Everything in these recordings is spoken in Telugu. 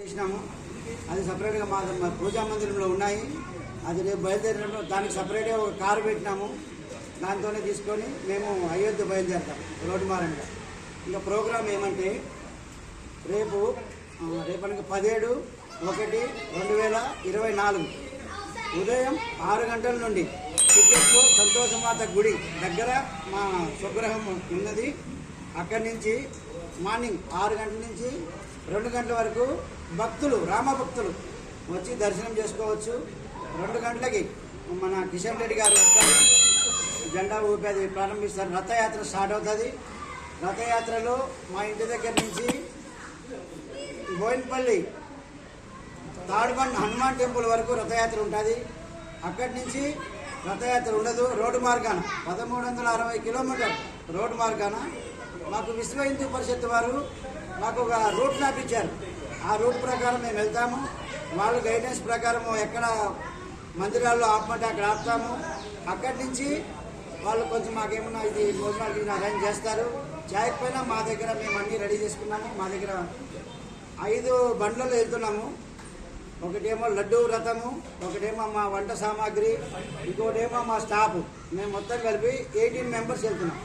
చేసినాము. అది సపరేట్గా మా మా పూజా మందిరంలో ఉన్నాయి. అది రేపు బయలుదేరినప్పుడు దానికి సపరేట్గా ఒక కారు పెట్టినాము. దాంతోనే తీసుకొని మేము అయోధ్య బయలుదేరుతాం రోడ్డు మారంగా ఇంకా ప్రోగ్రాం ఏమంటే రేపు రేపటికి పదిహేడు ఒకటి రెండు వేల ఇరవై నాలుగు. ఉదయం ఆరు గంటల నుండి టికెట్లు సంతోషమాత గుడి దగ్గర మా స్వగ్రహం ఉన్నది. అక్కడి నుంచి మార్నింగ్ ఆరు గంటల నుంచి రెండు గంటల వరకు భక్తులు రామ భక్తులు వచ్చి దర్శనం చేసుకోవచ్చు. రెండు గంటలకి మన కిషన్ రెడ్డి గారు వస్తారు. జెండా ఊపేది ప్రారంభిస్తారు. రథయాత్ర స్టార్ట్ అవుతుంది. రథయాత్రలో మా ఇంటి దగ్గర నుంచి బోయినపల్లి తాడుబండ్ హనుమాన్ టెంపుల్ వరకు రథయాత్ర ఉంటుంది. అక్కడి నుంచి రథయాత్ర ఉండదు. రోడ్డు మార్గాన పదమూడు వందల అరవై కిలోమీటర్ రోడ్డు మార్గాన మాకు విశ్వ హిందూ పరిషత్ వారు మాకు ఒక రూట్ మ్యాప్ ఇచ్చారు. ఆ రూట్ ప్రకారం మేము వెళ్తాము. వాళ్ళ గైడెన్స్ ప్రకారం ఎక్కడ మందిరాల్లో ఆపమంటే అక్కడ ఆపుతాము. అక్కడి నుంచి వాళ్ళు కొంచెం మాకేమన్నా ఇది భోజనాలు అరేంజ్ చేస్తారు. చేయకపోయినా మా దగ్గర మేము అన్నీ రెడీ చేసుకున్నాము. మా దగ్గర ఐదు బండ్లలో వెళ్తున్నాము. ఒకటేమో లడ్డు వ్రతము ఒకటేమో మా వంట సామాగ్రి ఇంకోటేమో మా స్టాఫ్ మేము మొత్తం కలిపి ఎయిటీన్ మెంబర్స్ వెళ్తున్నాం.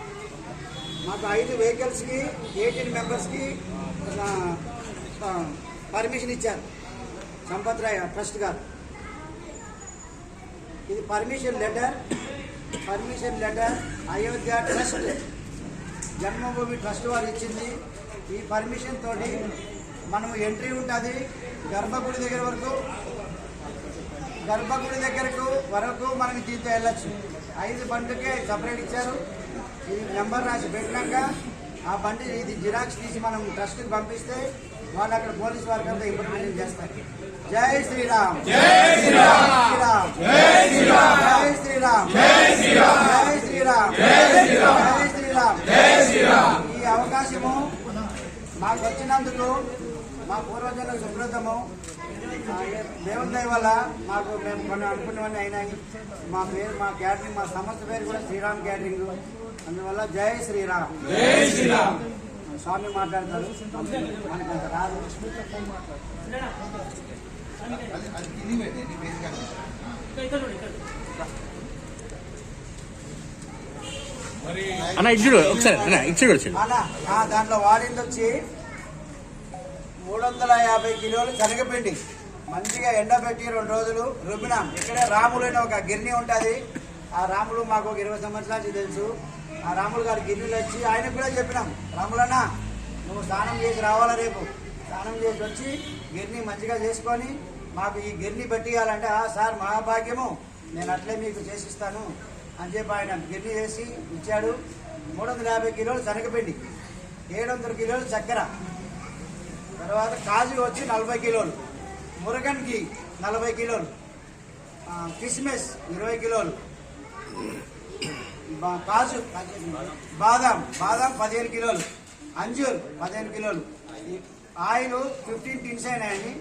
మాకు ఐదు వెహికల్స్కి ఎయిటీన్ మెంబర్స్కి పర్మిషన్ ఇచ్చారు. సంపత్ రాయ్ ట్రస్ట్ గారు. ఇది permission letter permission letter Ayodhya trust Janmabhoomi trust వారు ఇచ్చింది. ఈ పర్మిషన్ తోటి మనము ఎంట్రీ ఉంటుంది గర్భగుడి దగ్గర వరకు గర్భగుడి దగ్గరకు వరకు మనం జీతం వెళ్ళచ్చు. ఐదు బండ్లకే సపరేట్ ఇచ్చారు. ఇది నెంబర్ రాసి పెట్టినాక ఆ బండి ఇది జిరాక్స్ తీసి మనం ట్రస్ట్కి పంపిస్తే వాళ్ళు అక్కడ పోలీస్ వారికి అంతా ఇంప్లిమెంటేషన్ చేస్తారు జై శ్రీరామ్ జై శ్రీరామ్ జై శ్రీరామ్ జై శ్రీరామ్ జై శ్రీరామ్ జై శ్రీరామ్ జై శ్రీరామ్ ఈ అవకాశము మాకు వచ్చినందుకు మా పూర్వజన్మ సుకృతము దేవుని దయ వల్ల మాకు మేము కొన్ని అనుకున్నవన్నీ అయినాయి మా పేరు మా క్యాటరింగ్ మా సంస్థ పేరు కూడా శ్రీరామ్ క్యాటరింగ్ అందువల్ల జై శ్రీరామ్. జై శ్రీరామ్. స్వామి మాట్లాడతారు. రాదు. అన్న ఒకసారి అన్న దాంట్లో వాడింది వచ్చి మూడు వందల యాభై కిలోలు శనగపిండి. మంచిగా ఎండబెట్టి రెండు రోజులు రుబ్బినాం. ఇక్కడే రాములు అనే ఒక గిర్ని ఉంటుంది. ఆ రాములు మాకు ఒక ఇరవై సంవత్సరాల నుంచి తెలుసు. ఆ రాములు గారి గిన్నెలు వచ్చి ఆయనకు కూడా చెప్పినాం రాములన్న నువ్వు స్నానం చేసి రావాలా రేపు? స్నానం చేసి వచ్చి గిర్ని మంచిగా చేసుకొని మాకు ఈ గిర్ని పెట్టియాలంటే "ఆ, సార్ మహాభాగ్యము నేను అట్లే మీకు చేసిస్తాను అని చెప్పి ఆయన గిర్ని చేసి ఇచ్చాడు. మూడు వందల యాభై కిలోలు శనగపిండి ఏడు వందల కిలోలు చక్కెర తర్వాత కాజు వచ్చి నలభై కిలోలు మురగన్కి నలభై కిలోలు కిస్మిస్ ఇరవై కిలోలు. కాజు బాదాం బాదాం పదిహేను కిలోలు అంజూర్ పదిహేను కిలోలు. ఆయిల్ ఫిఫ్టీన్ టిన్స్ అయినాయండి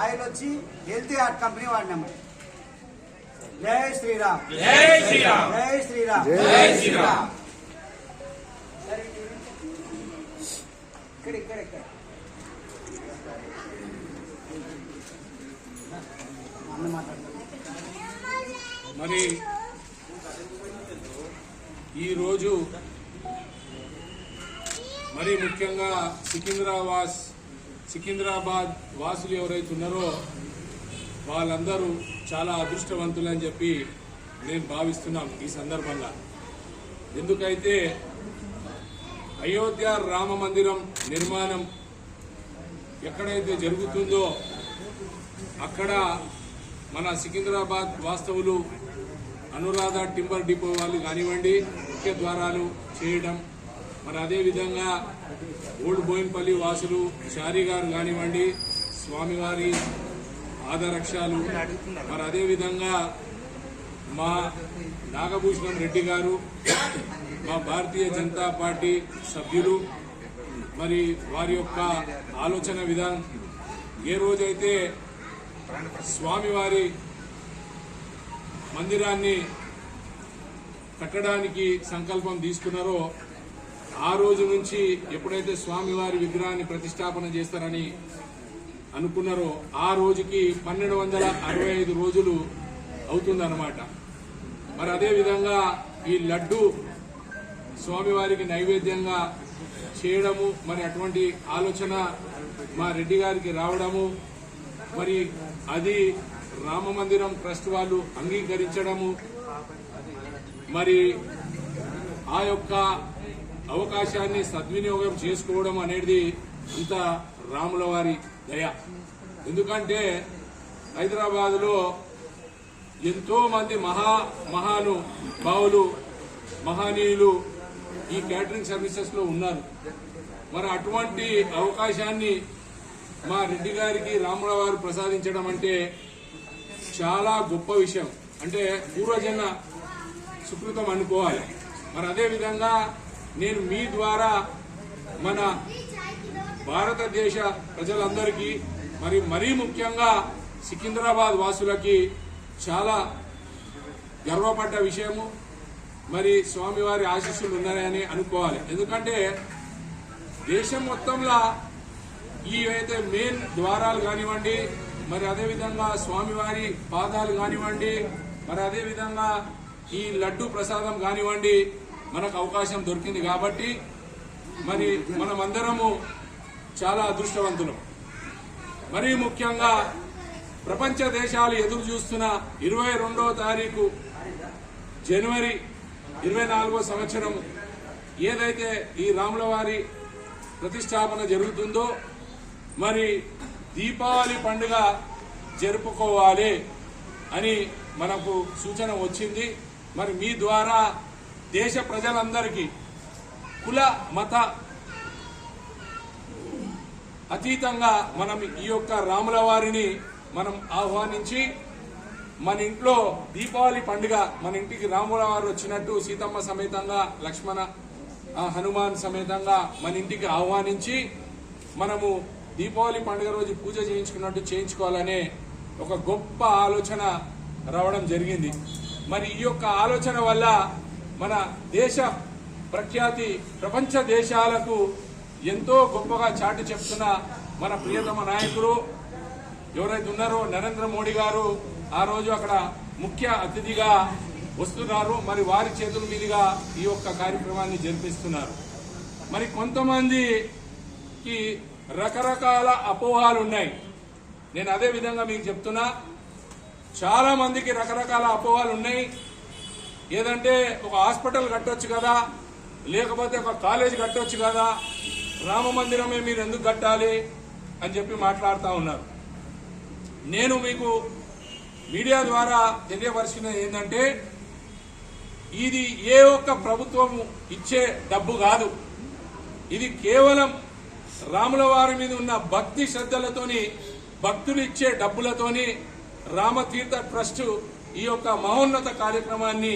ఆయిల్ వచ్చి హెల్తీ హార్ట్ కంపెనీ వాడినాము జై శ్రీరామ్. జై శ్రీరామ్. జై శ్రీరామ్. జై శ్రీరామ్. ఇక్కడ ఇక్కడ ఇక్కడ. మరి ఈరోజు మరి ముఖ్యంగా సికింద్రాబాద్ సికింద్రాబాద్ వాసులు ఎవరైతే ఉన్నారో వాళ్ళందరూ చాలా అదృష్టవంతులని చెప్పి నేను భావిస్తున్నాం ఈ సందర్భంగా. ఎందుకైతే అయోధ్య రామ మందిరం నిర్మాణం ఎక్కడైతే జరుగుతుందో అక్కడ మన సికింద్రాబాద్ వాస్తవులు అనురాధ టింబర్ డిపో వాళ్ళు కానివ్వండి ముఖ్య ద్వారాలు చేయడం. మరి అదేవిధంగా ఓల్డ్ బోయిన్పల్లి వాసులు షారీ గారు కానివ్వండి స్వామివారి ఆదరక్షాలు. మరి అదేవిధంగా మా నాగభూషణం రెడ్డి గారు మా భారతీయ జనతా పార్టీ సభ్యులు. మరి వారి యొక్క ఆలోచన విధానం ఏ రోజైతే స్వామివారి మందిరాన్ని కట్టడానికి సంకల్పం తీసుకున్నారో ఆ రోజు నుంచి ఎప్పుడైతే స్వామివారి విగ్రహాన్ని ప్రతిష్టాపన చేస్తారని అనుకున్నారో ఆ రోజుకి పన్నెండు వందల అరవై ఐదు రోజులు అవుతుందన్నమాట. మరి అదే విధంగా ఈ లడ్డు స్వామివారికి నైవేద్యంగా చేయడము మరి అటువంటి ఆలోచన మా రెడ్డి గారికి రావడము మరి అది రామ మందిరం ట్రస్ట్ వాళ్ళు అంగీకరించడము. మరి ఆ యొక్క అవకాశాన్ని సద్వినియోగం చేసుకోవడం అనేది అంత రాముల వారి దయ. ఎందుకంటే హైదరాబాద్లో ఎంతో మంది మహా మహాను బావులు మహనీయులు ఈ క్యాటరింగ్ సర్వీసెస్లో ఉన్నారు. మరి అటువంటి అవకాశాన్ని మా రెడ్డి గారికి రాముల వారు ప్రసాదించడం అంటే చాలా గొప్ప విషయం. అంటే పూర్వజన సుకృతం అనుకోవాలి. మరి అదే విధంగా నేను మీ ద్వారా మన భారతదేశ ప్రజలందరికీ మరి మరీ ముఖ్యంగా సికింద్రాబాద్ వాసులకి చాలా గర్వపడ్డ విషయము. మరి స్వామివారి ఆశీస్సులు ఉన్నాయని అనుకోవాలి. ఎందుకంటే దేశం మొత్తంలో ఈ అయితే మెయిన్ ద్వారాలు కానివ్వండి మరి అదే విధంగా స్వామివారి పాదాలు కానివ్వండి మరి అదే విధంగా ఈ లడ్డు ప్రసాదం కానివ్వండి మనకు అవకాశం దొరికింది కాబట్టి మరి మనమందరము చాలా అదృష్టవంతులం. మరీ ముఖ్యంగా ప్రపంచ దేశాలు ఎదురు చూస్తున్న ఇరవై రెండవ తారీఖు జనవరి ఇరవై నాలుగో సంవత్సరం ఏదైతే ఈ రాములవారి ప్రతిష్టాపన జరుగుతుందో మరి దీపావళి పండుగ జరుపుకోవాలి అని మనకు సూచన వచ్చింది. మరి మీ ద్వారా దేశ ప్రజలందరికీ కుల మత అతీతంగా మనం ఈ యొక్క రాముల వారిని మనం ఆహ్వానించి మన ఇంట్లో దీపావళి పండుగ మన ఇంటికి రాముల వారు వచ్చినట్టు సీతమ్మ సమేతంగా లక్ష్మణ హనుమాన్ సమేతంగా మన ఇంటికి ఆహ్వానించి మనము దీపావళి పండుగ రోజు పూజ చేయించుకున్నట్టు చేయించుకోవాలనే ఒక గొప్ప ఆలోచన రావడం జరిగింది. మరి ఈ యొక్క ఆలోచన వల్ల మన దేశ ప్రఖ్యాతి ప్రపంచ దేశాలకు ఎంతో గొప్పగా చాటి చెప్తున్న మన ప్రియతమ నాయకుడు ఎవరైతే ఉన్నారో నరేంద్ర మోడీ గారు ఆ రోజు అక్కడ ముఖ్య అతిథిగా వస్తున్నారు. మరి వారి చేతుల మీదుగా ఈ యొక్క కార్యక్రమాన్ని జరిపిస్తున్నారు. మరి కొంతమందికి రకరకాల అపోహాలు ఉన్నాయి నేను అదే విధంగా మీకు చెప్తున్నా. చాలా మందికి రకరకాల అపోహాలు ఉన్నాయి ఏదంటే ఒక హాస్పిటల్ కట్టొచ్చు కదా లేకపోతే ఒక కాలేజ్ కట్టొచ్చు కదా రామ మందిరమే మీరు ఎందుకు కట్టాలి అని చెప్పి మాట్లాడుతూ ఉన్నారు. నేను మీకు మీడియా ద్వారా తెలియపరిచినది ఏంటంటే ఇది ఏ ఒక్క ప్రభుత్వము ఇచ్చే డబ్బు కాదు. ఇది కేవలం రాముల వారి మీద ఉన్న భక్తి శ్రద్ధలతోని భక్తులు ఇచ్చే డబ్బులతోని రామతీర్థ ట్రస్ట్ ఈ యొక్క మహోన్నత కార్యక్రమాన్ని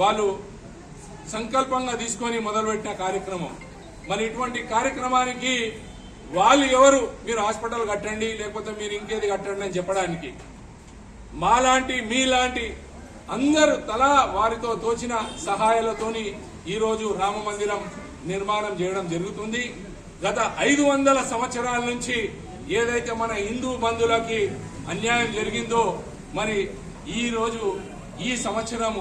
వాళ్ళు సంకల్పంగా తీసుకొని మొదలుపెట్టిన కార్యక్రమం. మరి ఇటువంటి కార్యక్రమానికి వాళ్ళు ఎవరు? మీరు హాస్పిటల్ కట్టండి లేకపోతే మీరు ఇంకేది కట్టండి అని చెప్పడానికి. మాలాంటి మీలాంటి అందరూ తలా వారితో తోచిన సహాయాలతోని ఈరోజు రామ మందిరం నిర్మాణం చేయడం జరుగుతుంది. గత ఐదు వందల సంవత్సరాల నుంచి ఏదైతే మన హిందూ బంధువులకి అన్యాయం జరిగిందో మరి ఈ రోజు ఈ సంవత్సరము